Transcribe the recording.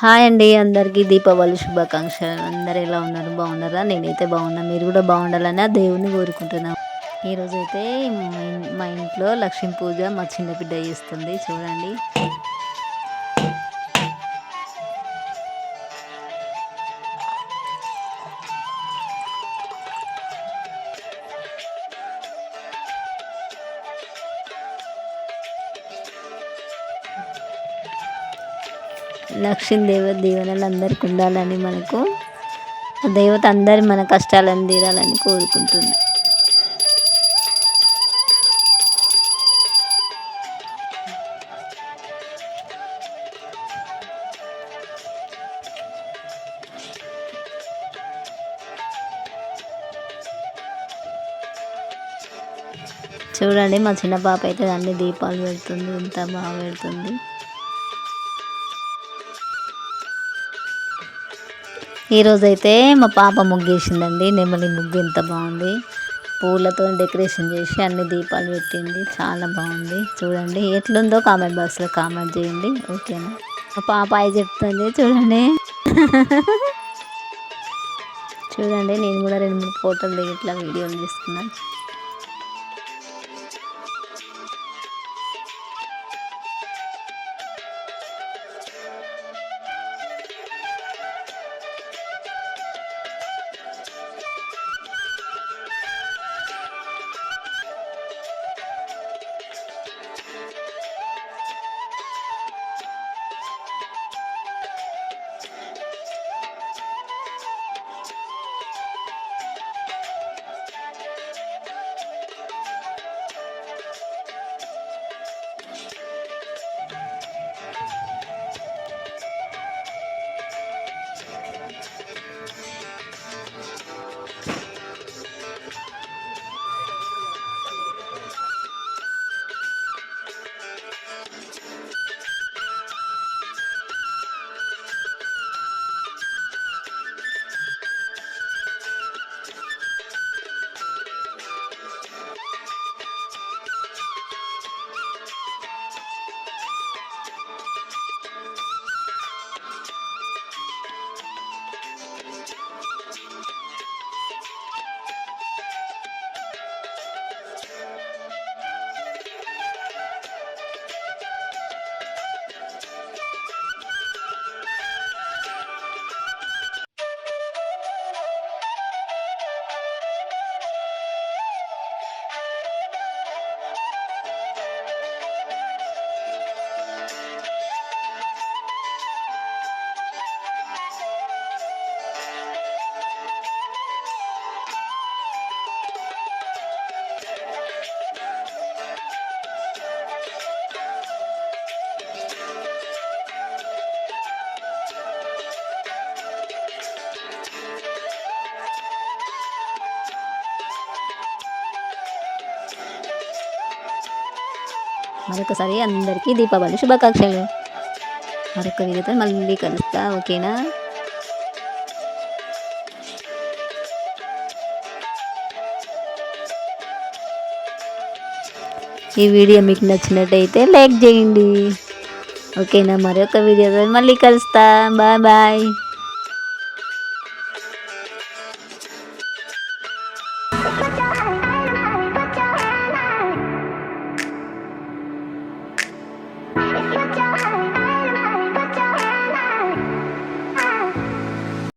Hi అండి అందరికీ దీపావళి శుభాకాంక్షలు. అందరు ఎలా ఉన్నారు? బాగున్నారా? నేనైతే బాగున్నా. మీరు కూడా బాగుండాలని ఆ దేవుని కోరుకుంటున్నాను ఈరోజైతే మా ఇంట్లో లక్ష్మీ పూజ మా చిన్న బిడ్డ చేస్తుంది. చూడండి. లక్ష్మీదేవ దీవెనలు అందరికి ఉండాలని మనకు దేవత అందరి మన కష్టాలను తీరాలని కోరుకుంటుంది చూడండి మా చిన్న పాప అయితే అన్ని దీపాలు పెడుతుంది ఇంత బాగా పెడుతుంది. ఈరోజైతే మా పాప ముగ్గేసిందండి. నెమలి ముగ్గు ఎంత బాగుంది. పూలతో డెకరేషన్ చేసి అన్ని దీపాలు పెట్టింది. చాలా బాగుంది. చూడండి ఎట్లుందో కామెంట్ బాక్స్లో కామెంట్ చేయండి. ఓకేనా? మా పాప అయి చెప్తుంది. చూడండి. చూడండి నేను కూడా రెండు మూడు ఫోటోలు దిగి ఇట్లా వీడియోలు తీసుకున్నాను మరొకసారి అందరికీ దీపావళి శుభాకాంక్షలు. మరొక వీడియోతో మళ్ళీ కలుస్తా ఓకేనా? ఈ వీడియో మీకు నచ్చినట్టయితే లైక్ చేయండి. ఓకేనా? మరొక వీడియోతో మళ్ళీ కలుస్తా. Bye bye.